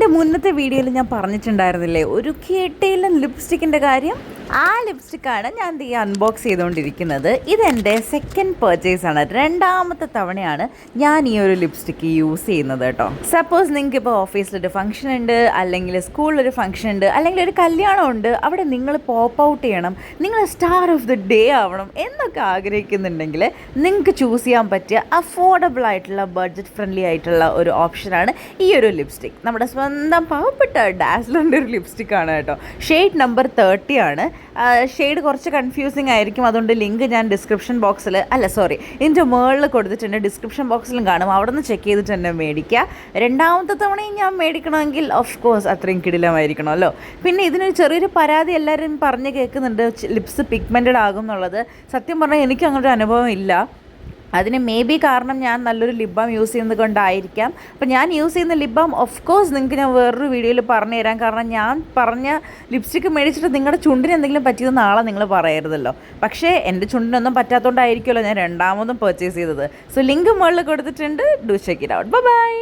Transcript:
എന്റെ മുന്നത്തെ വീഡിയോയിൽ ഞാൻ പറഞ്ഞിട്ടുണ്ടായിരുന്നില്ലേ? ഒരു കേട്ടയിലും ലിപ്സ്റ്റിക്കിന്റെ കാര്യം ആ ലിപ്സ്റ്റിക്കാണ് ഞാൻ ഈ അൺബോക്സ് ചെയ്തുകൊണ്ടിരിക്കുന്നത്. ഇതെന്റെ സെക്കൻഡ് പർച്ചേസ് ആണ്. രണ്ടാമത്തെ തവണയാണ് ഞാൻ ഈ ഒരു ലിപ്സ്റ്റിക്ക് യൂസ് ചെയ്യുന്നത് കേട്ടോ. സപ്പോസ് നിങ്ങൾക്ക് ഇപ്പോൾ ഓഫീസിലൊരു ഫംഗ്ഷൻ ഉണ്ട് അല്ലെങ്കിൽ സ്കൂളിലൊരു ഫംഗ്ഷൻ ഉണ്ട് അല്ലെങ്കിൽ ഒരു കല്യാണം ഉണ്ട്. അവിടെ നിങ്ങൾ പോപ്പ് ഔട്ട് ചെയ്യണം. നിങ്ങൾ സ്റ്റാർ ഓഫ് ദി ഡേ ആവണം എന്നൊക്കെ ആഗ്രഹിക്കുന്നുണ്ടെങ്കിൽ നിങ്ങൾക്ക് ചൂസ് ചെയ്യാൻ പറ്റിയ അഫോർഡബിൾ ആയിട്ടുള്ള ബഡ്ജറ്റ് ഫ്രണ്ട്ലി ആയിട്ടുള്ള ഒരു ഓപ്ഷനാണ് ഈ ഒരു ലിപ്സ്റ്റിക് നമ്മുടെ സ്വന്തം പാവപ്പെട്ട ഡാസ്ലറിന്റെ ഒരു ലിപ്സ്റ്റിക് ആണ് കേട്ടോ. ഷെയ്ഡ് നമ്പർ തേർട്ടി ആണ്. ഷെയ്ഡ് കുറച്ച് കൺഫ്യൂസിങ് ആയിരിക്കും. അതുകൊണ്ട് ലിങ്ക് ഞാൻ ഡിസ്ക്രിപ്ഷൻ ബോക്സിൽ അല്ല സോറി ഇതിന്റെ മുകളിൽ കൊടുത്തിട്ടുണ്ട്. ഡിസ്ക്രിപ്ഷൻ ബോക്സിലും കാണും. അവിടെ നിന്ന് ചെക്ക് ചെയ്തിട്ട് തന്നെ മേടിക്കുക. രണ്ടാമത്തെ തവണയും ഞാൻ മേടിക്കണമെങ്കിൽ ഓഫ് കോഴ്സ് അത്രയും കിടിലമായിരിക്കണമല്ലോ പിന്നെ ഇതിനൊരു ചെറിയൊരു പരാതി എല്ലാവരും പറഞ്ഞ് കേൾക്കുന്നുണ്ട്. ലിപ്സ് പിഗ്മെന്റഡ് ആകും എന്നുള്ളത്. സത്യം പറഞ്ഞാൽ എനിക്ക് അങ്ങനൊരു അനുഭവം ഇല്ല. അതിന് മേ ബി കാരണം ഞാൻ നല്ലൊരു ലിപ് ബാം യൂസ് ചെയ്യുന്നത് കൊണ്ടായിരിക്കാം അപ്പം ഞാൻ യൂസ് ചെയ്യുന്ന ലിപ് ബാം ഓഫ് കോഴ്സ് നിങ്ങൾക്ക് ഞാൻ വേറൊരു വീഡിയോയിൽ പറഞ്ഞു തരാം. കാരണം ഞാൻ പറഞ്ഞ ലിപ്സ്റ്റിക്ക് മേടിച്ചിട്ട് നിങ്ങളുടെ ചുണ്ടിന് എന്തെങ്കിലും പറ്റിയത് നാളെ നിങ്ങൾ പറയരുതല്ലോ. പക്ഷേ എന്റെ ചുണ്ടിനൊന്നും പറ്റാത്തതുകൊണ്ടായിരിക്കുമല്ലോ ഞാൻ രണ്ടാമതും പർച്ചേസ് ചെയ്തത്. സോ ലിങ്ക് മുകളിൽ കൊടുത്തിട്ടുണ്ട്. Do check it out bye